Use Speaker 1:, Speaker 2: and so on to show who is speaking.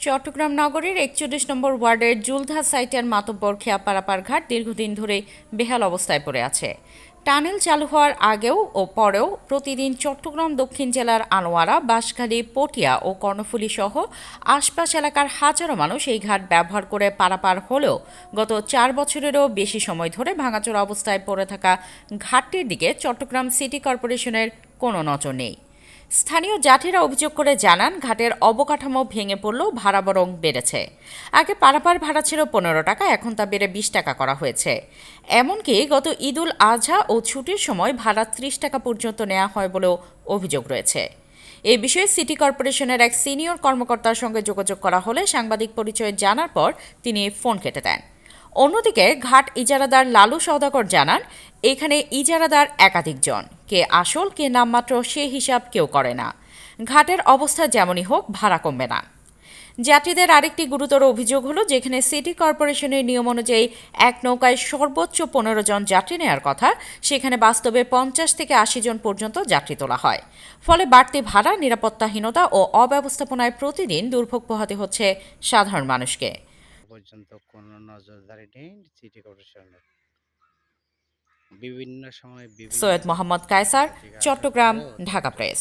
Speaker 1: চট্টগ্রাম নগরের একচল্লিশ নম্বর ওয়ার্ডের জুলধা সাইটের মাতব্বর খেয়া পারাপার ঘাট দীর্ঘদিন ধরে বেহাল অবস্থায় পড়ে আছে। টানেল চালু হওয়ার আগেও ও পরেও প্রতিদিন চট্টগ্রাম দক্ষিণ জেলার আনোয়ারা, বাঁশখালী, পটিয়া ও কর্ণফুলী সহ আশপাশ এলাকার হাজারো মানুষ এই ঘাট ব্যবহার করে পারাপার হলেও গত চার বছরেরও বেশি সময় ধরে ভাঙাচোরা অবস্থায় পড়ে থাকা ঘাটটির দিকে চট্টগ্রাম সিটি কর্পোরেশনের কোনো নজর নেই। স্থানীয় জাতিরা অভিযোগ করে জানান, ঘাটের অবকাঠামো ভেঙে পড়লেও ভাড়া বরং বেড়েছে। আগে পারাপার ভাড়া ছিল পনেরো টাকা, এখন তা বেড়ে বিশ টাকা করা হয়েছে। এমনকি গত ঈদুল আজহা ও ছুটির সময় ভাড়া ত্রিশ টাকা পর্যন্ত নেওয়া হয় বলেও অভিযোগ রয়েছে। এ বিষয়ে সিটি কর্পোরেশনের এক সিনিয়র কর্মকর্তার সঙ্গে যোগাযোগ করা হলে সাংবাদিক পরিচয় জানার পর তিনি ফোন কেটে দেন। অন্যদিকে ঘাট ইজারাদার লালু সওদাগর জানান, এখানে ইজারাদার একাধিক জন। কে আসল, কে নামমাত্র সে হিসাব কেউ করে না। ঘাটের অবস্থা যেমনই হোক, ভাড়া কমবে না। যাত্রীদের আরেকটি গুরুতর অভিযোগ হলো, যেখানে সিটি কর্পোরেশনের নিয়ম অনুযায়ী এক নৌকায় সর্বোচ্চ পনেরো জন যাত্রী নেওয়ার কথা, সেখানে বাস্তবে পঞ্চাশ থেকে আশি জন পর্যন্ত যাত্রী তোলা হয়। ফলে বাড়তি ভাড়া, নিরাপত্তাহীনতা ও অব্যবস্থাপনায় প্রতিদিন দুর্ভোগ পোহাতে হচ্ছে সাধারণ মানুষকে।
Speaker 2: পর্যন্ত কোনো নজরদারি নেই সিটি কর্পোরেশনের। বিভিন্ন সময় বিভিন্ন
Speaker 1: সৈয়দ মোহাম্মদ কায়সার চট্টগ্রাম ঢাকা প্রেস।